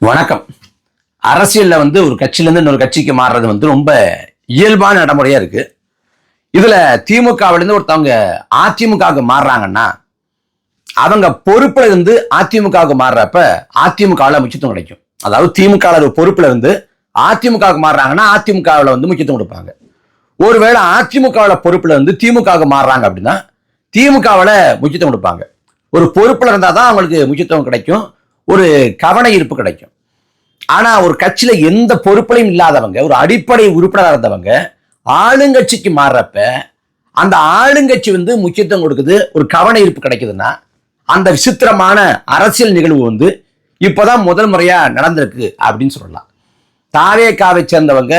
வணக்கம். அரசியல்ல வந்து ஒரு கட்சியிலேருந்து இன்னொரு கட்சிக்கு மாறுறது வந்து ரொம்ப இயல்பான நடைமுறையா இருக்கு. இதுல திமுகவில இருந்து ஒருத்தவங்க அதிமுகவுக்கு மாறுறாங்கன்னா அவங்க பொறுப்புல இருந்து அதிமுகவுக்கு மாறுறப்ப அதிமுகவில் முக்கியத்துவம் கிடைக்கும். அதாவது திமுக ஒரு பொறுப்புல இருந்து அதிமுகவுக்கு மாறுறாங்கன்னா அதிமுகவில் வந்து முக்கியத்துவம் கொடுப்பாங்க. ஒருவேளை அதிமுகவில் பொறுப்புல இருந்து திமுகவுக்கு மாறுறாங்க அப்படின்னா திமுகவில் முக்கியத்துவம் கொடுப்பாங்க. ஒரு பொறுப்புல இருந்தால் தான் அவங்களுக்கு முக்கியத்துவம் கிடைக்கும். ஒரு கவன ஈர்ப்பு கிடைக்கும். ஆனா ஒரு கட்சியில எந்த பொறுப்புலையும் இல்லாதவங்க ஒரு அடிப்படை உறுப்பினராக இருந்தவங்க ஆளுங்கட்சிக்கு மாறுறப்ப அந்த ஆளுங்கட்சி வந்து முக்கியத்துவம் கொடுக்குது ஒரு கவன ஈர்ப்பு கிடைக்குதுன்னா அந்த விசித்திரமான அரசியல் நிகழ்வு வந்து இப்போதான் முதல் முறையா நடந்திருக்கு அப்படின்னு சொல்லலாம். தாவேக்காவை சேர்ந்தவங்க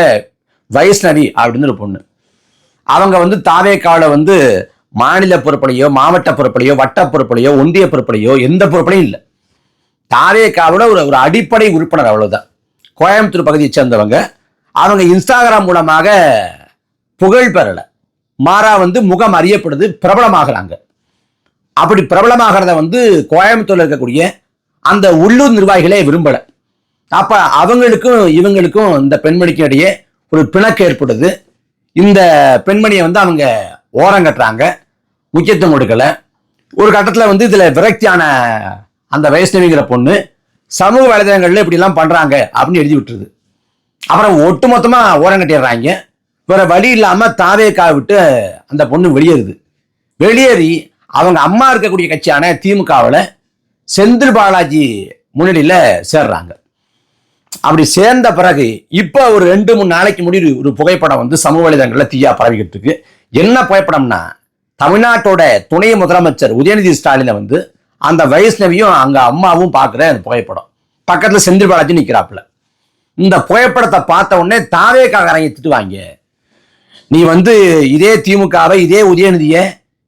வைஷ்ணவி அப்படின்னு ஒரு பொண்ணு. அவங்க வந்து தாவேக்காவில் வந்து மாநில பொறுப்புலையோ மாவட்ட பொறுப்புலையோ வட்ட பொறுப்புலையோ ஒன்றிய பொறுப்புலையோ எந்த பொறுப்புலையும் இல்லை. தாவேக்காவோட ஒரு ஒரு அடிப்படை உறுப்பினர் அவ்வளவுதான். கோயம்புத்தூர் பகுதியை சேர்ந்தவங்க. அவங்க இன்ஸ்டாகிராம் மூலமாக புகழ் பெறல. மாறா வந்து முகம் அறியப்படுது பிரபலமாகறாங்க. அப்படி பிரபலமாகிறத வந்து கோயம்புத்தூர்ல இருக்கக்கூடிய அந்த உள்ளூர் நிர்வாகிகளே விரும்பல. அப்ப அவங்களுக்கும் இவங்களுக்கும் இந்த பெண்மணிக்கும் இடையே ஒரு பிணக்கு ஏற்படுது. இந்த பெண்மணியை வந்து அவங்க ஓரம் கட்டுறாங்க. முக்கியத்துவம் கொடுக்கல. ஒரு கட்டத்தில் வந்து இதுல விரக்தியான அந்த வைஷ்ணவிங்கிற பொண்ணு சமூக வலைதளங்கள்ல இப்படிலாம் பண்றாங்க அப்படின்னு எழுதி விட்டுருது. அப்புறம் ஒட்டுமொத்தமா ஓரம் கட்டிடுறாங்க. வேற வழி இல்லாம கா விட்டு அந்த பொண்ணு வெளியேறுது. வெளியேறி அவங்க அம்மா இருக்கக்கூடிய கட்சியான திமுகவில் செந்தில் பாலாஜி முன்னணியில் சேர்றாங்க. அப்படி சேர்ந்த பிறகு இப்போ ஒரு ரெண்டு மூணு நாளைக்கு முன்னாடி ஒரு புகைப்படம் வந்து சமூக வலைதளங்களில் தீயா பரவிக்கிட்டு இருக்கு. என்ன புகைப்படம்னா தமிழ்நாட்டோட துணை முதலமைச்சர் உதயநிதி ஸ்டாலினை வந்து அந்த வைஷ்ணவியும் அங்கே அம்மாவும் பார்க்குற அந்த புகைப்படம். பக்கத்தில் செந்தில் பாலாஜி நிற்கிறாப்புல இந்த புகைப்படத்தை பார்த்த உடனே தாவே தாவேக்காரங்க திட்டுவாங்க. நீ வந்து இதே திமுகவை இதே உதயநிதியை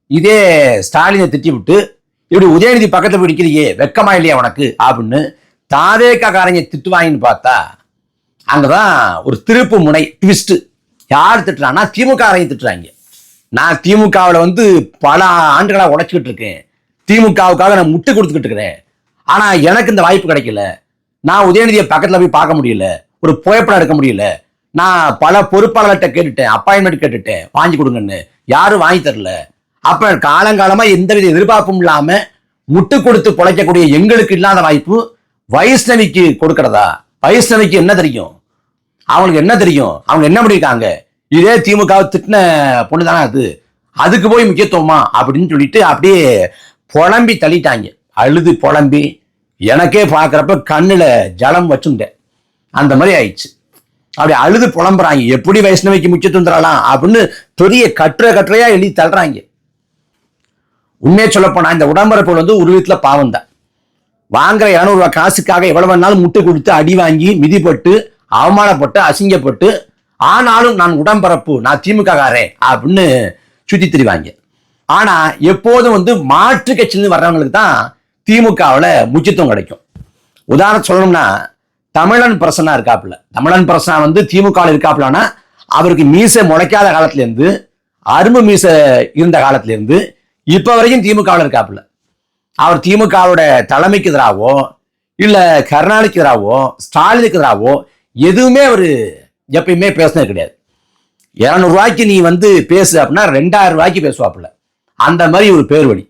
இதே ஸ்டாலினை திட்டி விட்டு இப்படி உதயநிதி பக்கத்தில் போய் நிற்கிறியே வெக்கமா இல்லையா உனக்கு? அப்படின்னு தாவேக்காரங்க திட்டுவாங்கன்னு பார்த்தா அங்கதான் ஒரு திருப்பு முனை ட்விஸ்ட்டு யார் திட்டுறான்னா திமுக திட்டுறாங்க. நான் திமுகவில் வந்து பல ஆண்டுகளாக உழைச்சிக்கிட்டு இருக்கேன். திமுகவுக்காக நான் முட்டு கொடுத்துக்கிட்டு இருக்கிறேன். ஆனா எனக்கு இந்த வாய்ப்பு கிடைக்கல. நான் உதயநிதியை பக்கத்துல போய் பார்க்க முடியல. ஒரு புகைப்படம் எடுக்க முடியல. நான் பல பொறுப்பாளர்கிட்ட கேட்டுட்டேன். அப்பாயின்மெண்ட் கேட்டுட்டேன். வாங்கி கொடுங்கன்னு. யாரும் வாங்கி தரல. அப்ப காலங்காலமா எந்தவித எதிர்பார்ப்பும் இல்லாம முட்டு கொடுத்து பொழைக்கக்கூடிய எங்களுக்கு இல்லாத வாய்ப்பு வைஷ்ணவிக்கு கொடுக்கறதா? வைஷ்ணவிக்கு என்ன தெரியும்? அவங்களுக்கு என்ன தெரியும்? அவங்க என்ன பண்ணியிருக்காங்க? இதே திமுக திட்டின பொண்ணு தானே அது? அதுக்கு போய் முக்கியத்துவமா? அப்படின்னு சொல்லிட்டு அப்படியே புலம்பி தள்ளிட்டாங்க. அழுது புலம்பி எனக்கே பார்க்குறப்ப கண்ணில் ஜலம் வச்சுட்டேன் அந்த மாதிரி ஆயிடுச்சு. அப்படி அழுது புலம்புறாங்க. எப்படி வைஷ்ணவிக்கு முக்கியத்துவம் தரலாம் அப்படின்னு பெரிய கட்டுரை கட்டுரையா எழுதி தள்ளுறாங்க. உண்மையை சொல்லப்போனா இந்த உடம்பரப்பு வந்து ஒரு வீட்டில் பாவம் தான். வாங்குற இரநூறுவா காசுக்காக எவ்வளவு வேணாலும் முட்டு கொடுத்து அடி வாங்கி மிதிப்பட்டு அவமானப்பட்டு அசிங்கப்பட்டு ஆனாலும் நான் உடம்பரப்பு நான் திமுக காரேன் அப்படின்னு சுத்தி திரிவாங்க. ஆனா எப்போதும் வந்து மாற்று கட்சியிலிருந்து வர்றவங்களுக்கு தான் திமுகவில் முக்கியத்துவம் கிடைக்கும். உதாரணம் சொல்லணும்னா தமிழன் பிரசனா இருக்காப்புல. தமிழன் பிரசனா வந்து திமுகவில் இருக்காப்புலன்னா அவருக்கு மீசை முளைக்காத காலத்திலேருந்து அரும்பு மீசை இருந்த காலத்திலேருந்து இப்போ வரைக்கும் திமுகவில் இருக்காப்புல. அவர் திமுகவோட தலைமைக்கு எதிராகவோ இல்லை கருணாநிதிக்கு எதிராகவோ ஸ்டாலினுக்கு எதிராகவோ எதுவுமே அவர் எப்பயுமே பேசினது கிடையாது. இரநூறுவாய்க்கு நீ வந்து பேசு அப்படின்னா ரெண்டாயிரம் ரூபாய்க்கு பேசுவாப்புல. அந்த மாதிரி ஒரு பேர் வழி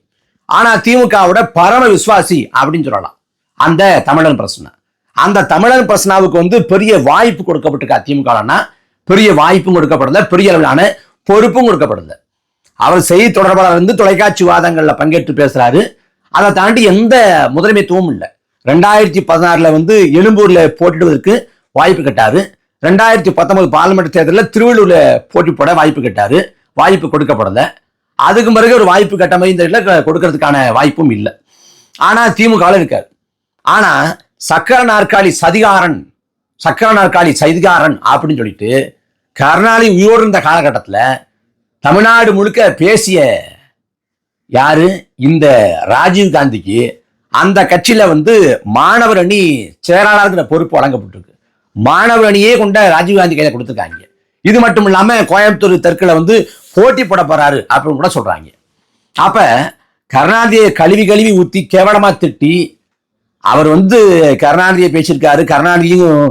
ஆனா திமுகவோட பரம விசுவாசி அப்படின்னு சொல்லலாம். அந்த தமிழன் பிரச்சனை அந்த தமிழன் பிரசனாவுக்கு வந்து பெரிய வாய்ப்பு கொடுக்கப்பட்டிருக்கா திமுகனா பெரிய வாய்ப்பும் கொடுக்கப்படல பெரிய அளவிலான பொறுப்பும் கொடுக்கப்படல. அவர் செய்தி தொடர்பாளர் வந்து தொலைக்காட்சி வாதங்களில் பங்கேற்று பேசுறாரு. அதை தாண்டி எந்த முதன்மைத்துவமும் இல்லை. ரெண்டாயிரத்தி பதினாறுல வந்து எழும்பூர்ல போட்டிடுவதற்கு வாய்ப்பு கேட்டாரு. ரெண்டாயிரத்தி பத்தொன்பது பார்லிமெண்ட் தேர்தலில் திருவள்ளூர்ல போட்டி போட வாய்ப்பு கேட்டாரு. வாய்ப்பு கொடுக்கப்படலை. அதுக்கு பிறகு ஒரு வாய்ப்பு கட்டமை இந்த இடத்துல கொடுக்கறதுக்கான வாய்ப்பும் இல்லை. ஆனால் திமுக இருக்கார். ஆனால் சக்கர நாற்காலி சதிகாரன் சக்கர நாற்காலி சதிகாரன் அப்படின்னு சொல்லிட்டு கருணாநிதி உயிரோடு இருந்த காலகட்டத்தில் தமிழ்நாடு முழுக்க பேசிய யாரு? இந்த ராஜீவ் காந்திக்கு அந்த கட்சியில் வந்து மாணவர் அணி செயலாளர்கிற பொறுப்பு வழங்கப்பட்டிருக்கு. மாணவர் அணியே கொண்ட ராஜீவ் காந்தி கையில் கொடுத்துருக்காங்க. இது மட்டும் இல்லாமல் கோயம்புத்தூர் தெற்கில் வந்து போட்டி போட போறாரு அப்படின்னு கூட சொல்றாங்க. அப்ப கருணாநிதியை கழுவி கழுவி ஊத்தி கேவலமா திட்டி அவர் வந்து கருணாநிதியை பேசியிருக்காரு கருணாநிதியும்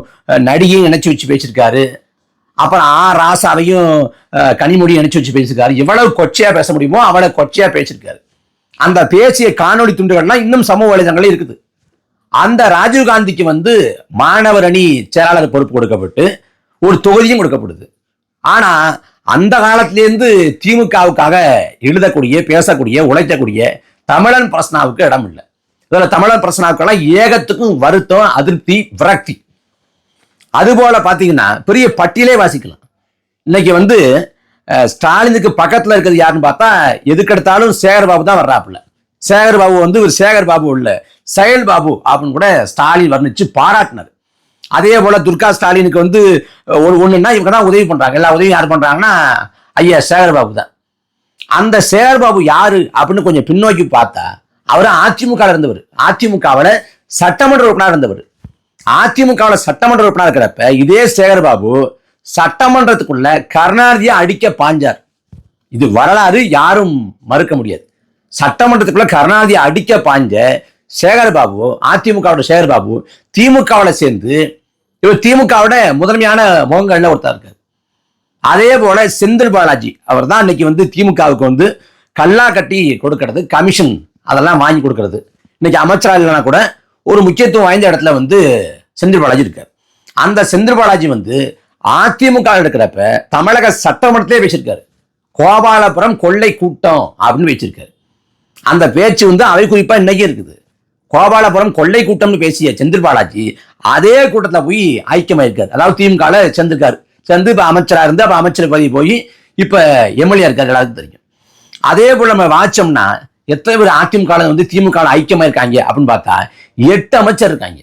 நடிகையும் இணைச்சு வச்சு பேசியிருக்காரு. அப்புறம் ஆ ராசாவையும் கனிமொழியும் இணைச்சு வச்சு பேசியிருக்காரு. எவ்வளவு கொச்சையா பேச முடியுமோ அவ்வளவு கொச்சையா பேசியிருக்காரு. அந்த பேசிய காணொலி துண்டுகள்லாம் இன்னும் சமூக வலைதளங்களே இருக்குது. அந்த ராஜீவ்காந்திக்கு வந்து மாணவர் அணி செயலாளர் பொறுப்பு கொடுக்கப்பட்டு ஒரு தொகுதியும் கொடுக்கப்படுது. ஆனா அந்த காலத்திலேருந்து திமுகவுக்காக எழுதக்கூடிய பேசக்கூடிய உழைக்கக்கூடிய தமிழன் பிரசனாவுக்கு இடம் இல்லை. இதில் தமிழன் பிரசனாவுக்கெல்லாம் ஏகத்துக்கும் வருத்தம் அதிருப்தி விரக்தி. அதுபோல பார்த்தீங்கன்னா பெரிய பட்டியலே வாசிக்கலாம். இன்னைக்கு வந்து ஸ்டாலினுக்கு பக்கத்தில் இருக்கிறது யாருன்னு பார்த்தா எதுக்கெடுத்தாலும் சேகர் பாபு தான் வர்றாப்புல. சேகர் பாபு வந்து ஒரு சேகர் பாபு இல்லை செயல் பாபு அப்படின்னு கூட ஸ்டாலின் வர்ணிச்சு பாராட்டினார். அதே போல துர்கா ஸ்டாலினுக்கு வந்து ஒரு ஒண்ணுன்னா இவங்க தான் உதவி பண்றாங்க. எல்லா உதவியும் யார் பண்றாங்கன்னா ஐயா சேகர்பாபு தான். அந்த சேகர்பாபு யாரு அப்படின்னு கொஞ்சம் பின்னோக்கி பார்த்தா அவர் அதிமுக இருந்தவர். அதிமுகவில் சட்டமன்ற உறுப்பினர் இருந்தவர். அதிமுகவில் சட்டமன்ற உறுப்பினர் இருக்கிறப்ப இதே சேகர் பாபு சட்டமன்றத்துக்குள்ள கருணாநிதியை அடிக்க பாஞ்சார். இது வரலாறு யாரும் மறுக்க முடியாது. சட்டமன்றத்துக்குள்ள கருணாநிதியை அடிக்க பாஞ்ச சேகர்பாபு அதிமுகவோட சேகர்பாபு திமுகவில் சேர்ந்து இவர் திமுகவோட முதன்மையான முகங்கள்ல ஒருத்தர் இருக்காரு. அதே போல செந்தில் பாலாஜி அவர் தான் இன்னைக்கு வந்து திமுகவுக்கு வந்து கல்லா கட்டி கொடுக்கறது கமிஷன் அதெல்லாம் வாங்கி கொடுக்கறது. இன்னைக்கு அமைச்சராக இல்லைனா கூட ஒரு முக்கியத்துவம் வாய்ந்த இடத்துல வந்து செந்தில் பாலாஜி இருக்கார். அந்த செந்தில் பாலாஜி வந்து அதிமுக இருக்கிறப்ப தமிழக சட்டமன்றத்திலே பேசியிருக்காரு. கோபாலபுரம் கொள்ளை கூட்டம் அப்படின்னு வச்சிருக்காரு அந்த பேச்சு வந்து அவை குறிப்பா இன்னைக்கு இருக்குது. கோபாலபுரம் கொள்ளை கூட்டம்னு பேசிய செந்தில் பாலாஜி அதே கூட்டத்தில் போய் ஐக்கியமாயிருக்காரு அதாவது திமுகல சேர்ந்திருக்காரு சேர்ந்து இப்போ அமைச்சராக இருந்து அப்போ அமைச்சர் பதவி போய் இப்போ எம்எல்ஏ இருக்காரு எல்லாருக்கும் தெரியும். அதே போல் நம்ம வாச்சோம்னா எத்தனை பேர் அதிமுக வந்து திமுக ஐக்கியமாக இருக்காங்க அப்படின்னு பார்த்தா எட்டு அமைச்சர் இருக்காங்க.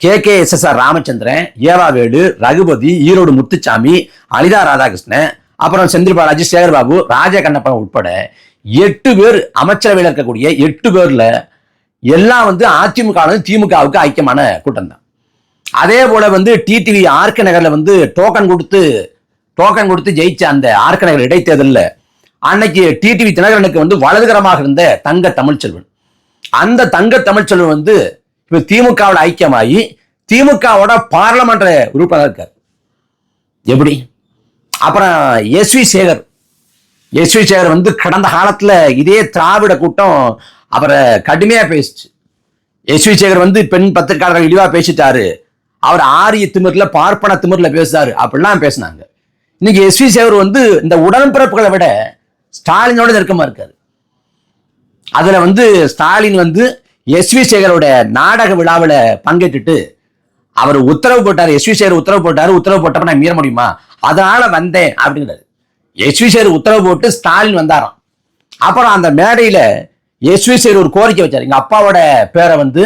K. K. S. S. R. Ramachandran ஏவாவேடு Raghupathi Erode Muthusamy Anitha Radhakrishnan அப்புறம் செந்தில் பாலாஜி சேகர் பாபு ராஜ கண்ணப்பன் உட்பட எட்டு பேர் அமைச்சரவையில் இருக்கக்கூடிய எட்டு பேர்ல எல்லாம் வந்து அதிமுக திமுகவுக்கு ஐக்கியமான கூட்டம் தான் அதே போல வந்து டிடிவி ஆர்க நகர்ல வந்து டோக்கன் கொடுத்து டோக்கன் கொடுத்து ஜெயிச்ச அந்த ஆர்க நகர் இடைத்தேர்தலில் அன்னைக்கு டிடிவி தினகரனுக்கு வந்து வலதுகரமாக இருந்த தங்க தமிழ்ச்செல்வன் அந்த தங்க தமிழ்ச்செல்வன் வந்து இப்ப திமுகவோட ஐக்கியமாகி திமுகவோட பாராளுமன்ற உறுப்பினர் இருக்கார். எப்படி? அப்புறம் S V Sekar S V Sekar வந்து கடந்த காலத்துல இதே திராவிட கூட்டம் அவரை கடுமையா பேசிச்சு. எஸ் வி சேகர் வந்து பெண் பத்திரிகையாளர்கள் இழிவா பேசிட்டாரு. அவர் ஆரிய திமிர்ல பார்ப்பன திமிரில் பேசுறாரு. அப்படிலாம் பேசினாங்க. இன்னைக்கு எஸ் வி சேகர் வந்து இந்த உடன்பிறப்புகளை விட ஸ்டாலினோட நெருக்கமா இருக்காரு. அதுல வந்து ஸ்டாலின் வந்து எஸ் வி சேகரோட நாடக விழாவில் பங்கேற்றுட்டு அவர் உத்தரவு போட்டார். எஸ் வி சேகர் உத்தரவு போட்டாரு. உத்தரவு போட்டப்ப நான் மீற முடியுமா? அதனால வந்தேன் அப்படிங்கிறாரு. எஸ் வி சேகர் உத்தரவு போட்டு ஸ்டாலின் வந்தாராம். அப்புறம் அந்த மேடையில எஸ் சேர் ஒரு கோரிக்கை வச்சார். எங்கள் அப்பாவோட பேரை வந்து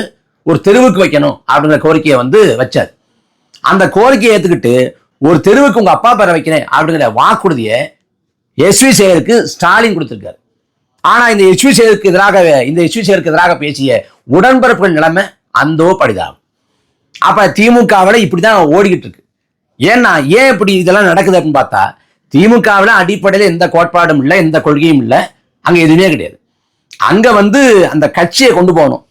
ஒரு தெருவுக்கு வைக்கணும் அப்படிங்கிற கோரிக்கையை வந்து வச்சார். அந்த கோரிக்கையை ஏற்றுக்கிட்டு ஒரு தெருவுக்கு உங்கள் அப்பா பேரை வைக்கிறேன் அப்படிங்கிற வாக்குறுதியை எஸ்வி சேயருக்கு ஸ்டாலின் கொடுத்துருக்காரு. ஆனால் இந்த எஸ்வி சேருக்கு சேகருக்கு எதிராக இந்த எஸ் சேருக்கு எதிராக பேசிய உடன்பிறப்புகள் நிலைமை அந்தோ படிதாகும். அப்போ திமுகவில் இப்படிதான் ஓடிக்கிட்டு இருக்கு. ஏன்னா ஏன் இப்படி இதெல்லாம் நடக்குது அப்படின்னு பார்த்தா திமுகவில் அடிப்படையில் எந்த கோட்பாடும் இல்லை எந்த கொள்கையும் இல்லை. அங்கே எதுவுமே கிடையாது. அங்க வந்து அந்த கட்சியை கொண்டு போகணும்.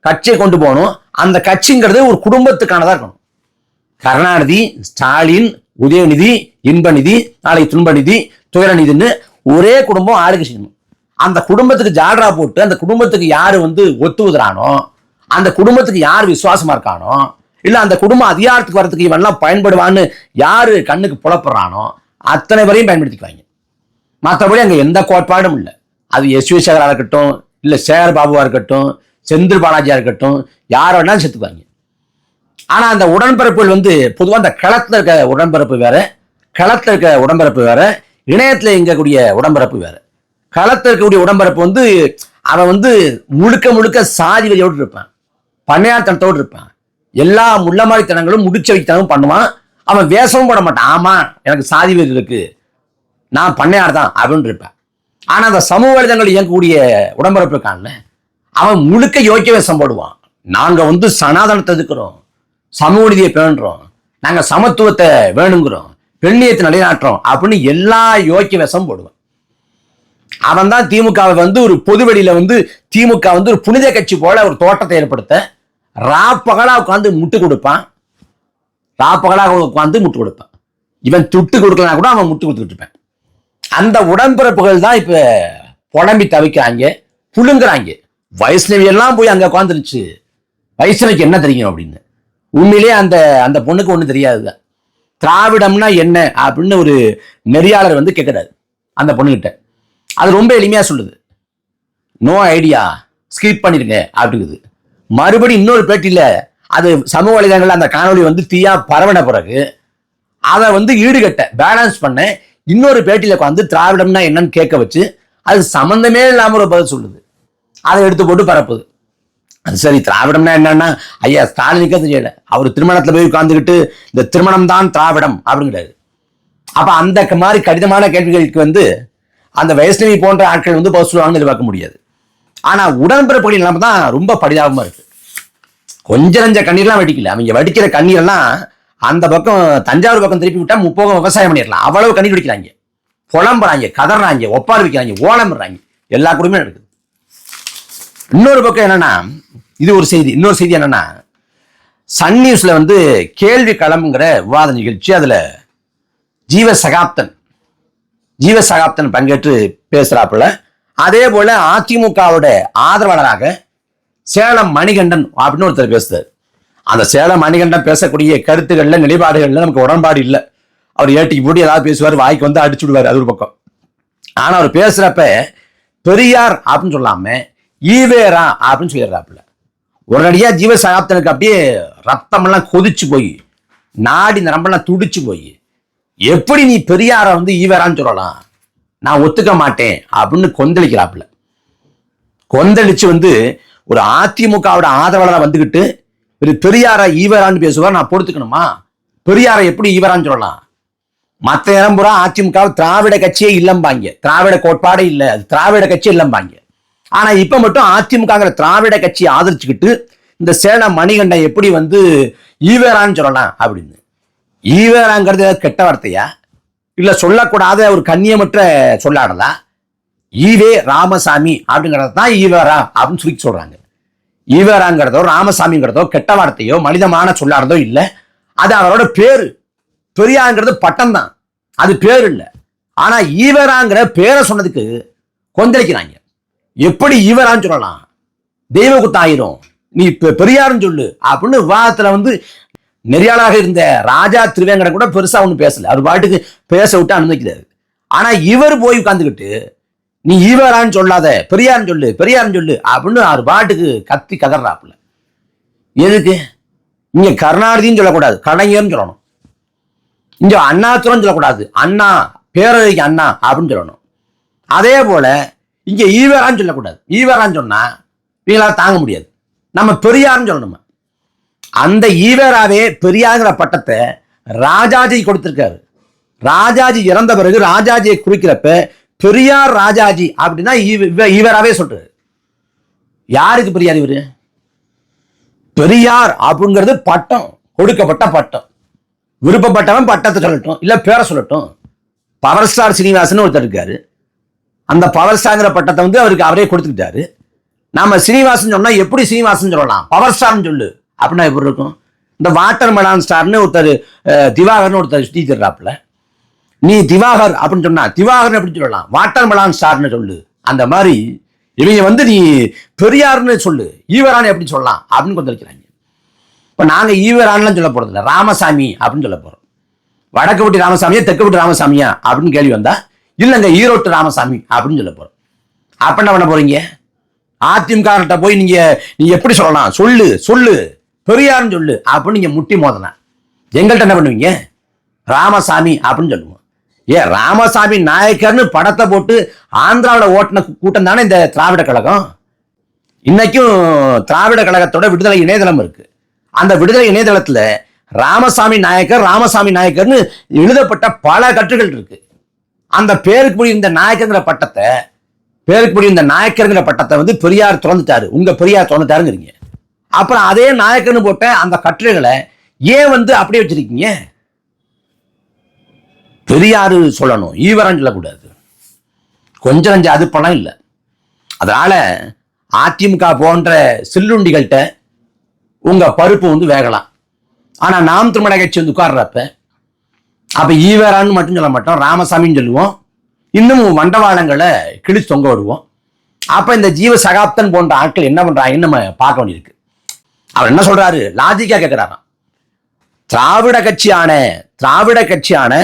கட்சியை கொண்டு போகணும். அந்த கட்சிங்கிறது ஒரு குடும்பத்துக்கானதா இருக்கணும். கருணாநிதி ஸ்டாலின் உதயநிதி இன்பநிதி நாளை துன்பநிதி துயரநிதின்னு ஒரே குடும்பம் ஆளுக்கு செய்யணும். அந்த குடும்பத்துக்கு ஜாட்ரா போட்டு அந்த குடும்பத்துக்கு யாரு வந்து ஒத்துவுதுறானோ அந்த குடும்பத்துக்கு யார் விசுவாசமா இருக்கானோ இல்ல அந்த குடும்பம் அதிகாரத்துக்கு வரத்துக்கு இவன்லாம் பயன்படுவான்னு யாரு கண்ணுக்கு புலப்படுறானோ அத்தனை வரையும் பயன்படுத்திக்குவாங்க. மற்றபடி அங்க எந்த கோட்பாடும் இல்லை. அது எஸ் வி சேகராக இருக்கட்டும் இல்லை சேகர் பாபுவாக இருக்கட்டும் செந்தில் பாலாஜியாக இருக்கட்டும் யார் வேணாலும் செத்துக்குவாங்க ஆனால் அந்த உடன்பிறப்புகள் வந்து பொதுவாக அந்த களத்தில் இருக்க உடன்பிறப்பு வேற களத்தில் இருக்க உடன்பிறப்பு வேற இணையத்தில் இயங்கக்கூடிய உடம்பரப்பு வேற. களத்தில் இருக்கக்கூடிய உடம்பரப்பு வந்து அவன் வந்து முழுக்க முழுக்க சாதி வரியோடு இருப்பான். பண்ணையாத்தனத்தோடு இருப்பான். எல்லா முள்ளமாரித்தனங்களும் முடிச்ச வைத்தனமும் பண்ணுவான். அவன் வேஷமும் போட மாட்டான். ஆமாம் எனக்கு சாதி வெறி இருக்குது நான் பண்ணையார் தான் அப்படின்னு இருப்பேன். ஆனால் அந்த சமூக வலைதளங்கள் இயங்கக்கூடிய உடம்பரப்பு இருக்கான்ல அவன் முழுக்க யோக்கிய வேஷம் போடுவான். நாங்கள் வந்து சனாதனத்தை எதுக்குறோம் சமூக நீதியை பேணுறோம் நாங்கள் சமத்துவத்தை வேணுங்கிறோம் பெண்ணியத்தை நிலைநாட்டுறோம் அப்படின்னு எல்லா யோக்கிய வேஷம் போடுவான். அவன் தான் திமுகவை வந்து ஒரு பொதுவெளியில் வந்து திமுக வந்து ஒரு புனித கட்சி போல ஒரு தோட்டத்தை ஏற்படுத்த ராப்பகலா உட்காந்து முட்டு கொடுப்பான். ராப்பகலா உட்காந்து முட்டு கொடுப்பான். இவன் துட்டு கொடுக்கலாம் கூட அவன் முட்டு கொடுத்துட்டு இருப்பான். அந்த உடன்பிறப்புகள் தான் இப்ப புலம்பி தவிக்கிறாங்க புழுங்குறாங்க. வைஷ்ணவி எல்லாம் போய் அங்க உட்காந்துருச்சு வைஷ்ணவிக்கு என்ன தெரியும் அப்படின்னு? உண்மையிலேயே அந்த அந்த பொண்ணுக்கு ஒன்றும் தெரியாது திராவிடம்னா என்ன அப்படின்னு ஒரு நெறியாளர் வந்து கேட்குறாரு அந்த பொண்ணுகிட்ட. அது ரொம்ப எளிமையா சொல்லுது. நோ ஐடியா ஸ்கிப் பண்ணிருங்க அப்படிங்குது. மறுபடியும் இன்னொரு பேட்டியில அது சமூக வலைதளங்கள்ல அந்த காணொலி வந்து தீயா பரவன பிறகு அதை வந்து ஈடுகட்ட பேலன்ஸ் பண்ண இன்னொரு பேட்டியில் உட்காந்து திராவிடம்னா என்னன்னு கேட்க வச்சு அது சம்மந்தமே இல்லாமல் ஒரு பதில் சொல்லுது. அதை எடுத்து போட்டு பரப்புது. அது சரி திராவிடம்னா என்னன்னா ஐயா ஸ்டாலினுக்கே தெரியல. அவர் திருமணத்தில் போய் உட்காந்துக்கிட்டு இந்த திருமணம் தான் திராவிடம் அப்படிங்கிறாரு. அப்போ அந்த மாதிரி கடினமான கேள்விகளுக்கு வந்து அந்த வைஷ்ணவி போன்ற ஆட்கள் வந்து பதில் சொல்லுவாங்கன்னு எதிர்பார்க்க முடியாது. ஆனால் உடன்பிறப்புகள் இல்லாமல் தான் ரொம்ப படிதாபமாக இருக்குது கொஞ்சம் நஞ்ச கண்ணீர்லாம் வெடிக்கல. அவங்க வடிக்கிற கண்ணீரெல்லாம் அந்த பக்கம் தஞ்சாவூர் பக்கம் திருப்பி விட்டா முப்போகம் விவசாயம் பண்ணிடலாம். அவ்வளவு கண்ணி குடிக்கிறாங்க. புலம்புறாங்க கதறாங்க ஒப்பார் வைக்கிறாங்க ஓலமிடுறாங்க. எல்லா குடும்பமும் நடக்குது. இன்னொரு பக்கம் என்னன்னா இது ஒரு செய்தி. இன்னொரு செய்தி என்னன்னா சன் நியூஸ்ல வந்து கேள்வி களம்ங்கிற விவாத நிகழ்ச்சி அதுல ஜீவ சகாப்தன் ஜீவ சகாப்தன் பங்கேற்று பேசுறாப்புல. அதே போல அதிமுகவோட ஆதரவாளராக சேலம் மணிகண்டன் அப்படின்னு ஒருத்தர் பேசுறாரு. அந்த சேலம் மணிகண்டம் பேசக்கூடிய கருத்துக்கள்ல நிலைப்பாடுகள்ல நமக்கு உடன்பாடு இல்லை. அவர் ஏட்டிக்கு போட்டு ஏதாவது பேசுவார் வாய்க்கு வந்து அடிச்சு விடுவார் அது ஒரு பக்கம். ஆனா அவர் பேசுறப்ப பெரியார் அப்படின்னு சொல்லாம ஈவேரா அப்படின்னு சொல்லிடுறாப்புல. உடனடியா ஜீவசகாப்தனுக்கு அப்படியே ரத்தமெல்லாம் கொதிச்சு போய் நாடி நரம்பெல்லாம் துடிச்சு போய் எப்படி நீ பெரியார வந்து ஈவேரான்னு சொல்லலாம்? நான் ஒத்துக்க மாட்டேன் அப்படின்னு கொந்தளிக்கிறாப்புல. கொந்தளிச்சு வந்து ஒரு அதிமுகவோட ஆதரவாளராக வந்துக்கிட்டு பெரியார ஈவரான்னு பேசுவார் நான் பொறுத்துக்கணுமா? பெரியாரை எப்படி ஈவரான்னு சொல்லலாம்? மற்ற இடம் பூரா அதிமுக திராவிட கட்சியே இல்லம்பாங்க. திராவிட கோட்பாடே இல்லை. அது திராவிட கட்சி இல்லம்பாங்க. ஆனா இப்ப மட்டும் அதிமுகங்கிற திராவிட கட்சியை ஆதரிச்சுக்கிட்டு இந்த சேலம் மணிகண்டன் எப்படி வந்து ஈவேரான்னு சொல்லலாம் அப்படின்னு. ஈவேராங்கிறது ஏதாவது கெட்ட வார்த்தையா? இல்ல சொல்லக்கூடாத ஒரு கண்ணியமற்ற சொல்லாடலா? ஈவே ராமசாமி அப்படிங்கிறது தான் ஈவேரா அப்படின்னு சொல்லி சொல்றாங்க. ஈவேராங்கிறதோ ராமசாமிங்கிறதோ கெட்ட வார்த்தையோ மனிதமான சொல்லாடதோ இல்லை. அது அவரோட பேரு. பெரியாங்கிறது பட்டம் தான் அது பேர் இல்லை. ஆனா ஈவராங்கிற பேரை சொன்னதுக்கு கொந்தளிக்கிறாங்க. எப்படி ஈவரான்னு சொல்லலாம்? தெய்வ ஆயிரும். நீ பெ- பெரியாருன்னு சொல்லு. அப்படின்னு விவாதத்துல வந்து நெறியாளாக இருந்த ராஜா திருவேங்கட கூட பெருசா ஒன்றும் பேசல. அவர் பாட்டுக்கு பேச விட்டு அனுமதிக்கிறாரு. ஆனா இவர் போய் உட்காந்துக்கிட்டு நீ ஈவரான்னு சொல்லாத பெரியார்னு சொல்லு பெரியார்னு சொல்லு அப்படின்னு அவர் பாட்டுக்கு கத்தி கதறாப்புல. எதுக்கு? இங்க கருணாநிதின்னு சொல்லக்கூடாது கலைஞர்னு சொல்லணும். இங்க அண்ணாத்துறன்னு சொல்லக்கூடாது அண்ணா பேரறிக்கு அண்ணா அப்படின்னு சொல்லணும். அதே போல இங்க ஈவரான்னு சொல்லக்கூடாது. ஈவரான்னு சொன்னா நீங்களால் தாங்க முடியாது. நம்ம பெரியார்னு சொல்லணுமா? அந்த ஈவராவே பெரியாங்கிற பட்டத்தை ராஜாஜி கொடுத்திருக்காரு. ராஜாஜி இறந்த பிறகு ராஜாஜியை குறிக்கிறப்ப பெரியார் ராஜாஜி அப்படின்னா ஈவ- இவ- ஈவராவே சொல்றாரு. யாருக்கு பெரியார் இவரு? பெரியார் அப்படிங்கிறது பட்டம் கொடுக்கப்பட்ட பட்டம். விருப்பப்பட்டவன் பட்டத்தை சொல்லட்டும் இல்லை பேரை சொல்லட்டும். பவர் ஸ்டார் சீனிவாசன் ஒருத்தர் இருக்காரு. அந்த பவர் ஸ்டார்ங்கிற பட்டத்தை வந்து அவருக்கு அவரே கொடுத்துக்கிட்டாரு. நாம சீனிவாசன் சொன்னா எப்படி சீனிவாசன் சொல்லலாம்? பவர் ஸ்டார்னு சொல்லு. அப்படின்னா எப்படி இருக்கும்? இந்த வாட்டர் மெலான் ஸ்டார்னு ஒருத்தர் திவாகர்னு ஒருத்தர் சுத்தி தர்றாப்புல நீ திவாகர் அப்படின்னு சொன்னா திவாகர் அப்படின்னு சொல்லலாம்? வாட்டர் சார்னு சொல்லு. அந்த மாதிரி இவங்க வந்து நீ பெரியார்னு சொல்லு. ஈவரான்னு எப்படி சொல்லலாம்? அப்படின்னு கொந்தளிக்கிறாங்க இப்போ நாங்கள் ஈவரான்லாம் சொல்ல போகிறது இல்லை. ராமசாமி அப்படின்னு சொல்ல போகிறோம் வடக்கு விட்டு ராமசாமியா தெற்கு விட்டு ராமசாமியா அப்படின்னு கேள்வி வந்தா இல்லைங்க ஈரோட்டு ராமசாமி அப்படின்னு சொல்ல போகிறோம் அப்ப என்ன பண்ண போறீங்க? அதிமுக போய் நீங்க நீ எப்படி சொல்லலாம்? சொல்லு சொல்லு. பெரியார்னு சொல்லு. அப்படின்னு நீங்க முட்டி மோதனா எங்கள்கிட்ட என்ன பண்ணுவீங்க? ராமசாமி அப்படின்னு சொல்லுவோம். ஏன் ராமசாமி நாயக்கர்னு படத்தை போட்டு ஆந்திராவில் ஓட்டின கூட்டம் தானே இந்த திராவிட கழகம்? இன்னைக்கும் திராவிட கழகத்தோட விடுதலை இணையதளம் இருக்கு. அந்த விடுதலை இணையதளத்துல ராமசாமி நாயக்கர் ராமசாமி நாயக்கர்னு எழுதப்பட்ட பல கட்டுகள் இருக்கு. அந்த பேருக்கு புரிய இந்த நாயக்கங்கிற பட்டத்தை பேருக்கு புரிய இந்த நாயக்கருங்கிற பட்டத்தை வந்து பெரியார் திறந்துட்டாரு. உங்க பெரியார் திறந்துட்டாருங்கிறீங்க. அப்புறம் அதே நாயக்கர்னு போட்ட அந்த கட்டுரைகளை ஏன் வந்து அப்படியே வச்சிருக்கீங்க? பெரியாரு சொல்லணும் ஈவரன் சொல்லக்கூடாது கொஞ்சம் நஞ்சு அது பணம் இல்லை. அதனால் அதிமுக போன்ற சில்லுண்டிகள்கிட்ட உங்கள் பருப்பு வந்து வேகலாம். ஆனால் நாம் திருமண கட்சி வந்து உட்கார்றப்ப அப்போ ஈவரான்னு மட்டும் சொல்ல மாட்டோம் ராமசாமின்னு சொல்லுவோம். இன்னும் மண்டவாளங்களை கிழிச்சு தொங்க விடுவோம். அப்போ இந்த ஜீவ சகாப்தன் போன்ற ஆட்கள் என்ன பண்ணுறாங்கன்னு நம்ம பார்க்க வேண்டியிருக்கு? அவர் என்ன சொல்கிறாரு லாஜிக்காக கேட்குறாராம் திராவிட கட்சியான திராவிட கட்சியான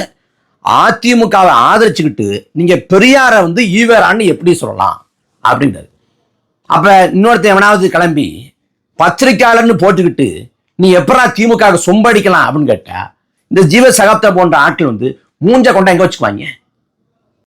அதிமுகவை ஆதரிச்சுக்கிட்டு நீங்க பெரியாரை வந்து ஈவேரான்னு எப்படி சொல்லலாம்? அப்படின்றது. அப்ப இன்னொருத்தன் எவனாவது கிளம்பி பத்திரிக்கையாளர்னு போட்டுக்கிட்டு நீ எப்பரா திமுக சொம்படிக்கலாம் அப்படின்னு கேட்டா இந்த ஜீவ சகாப்தா போன்ற ஆட்கள் வந்து மூஞ்ச கொண்டா எங்க வச்சுக்குவாங்க?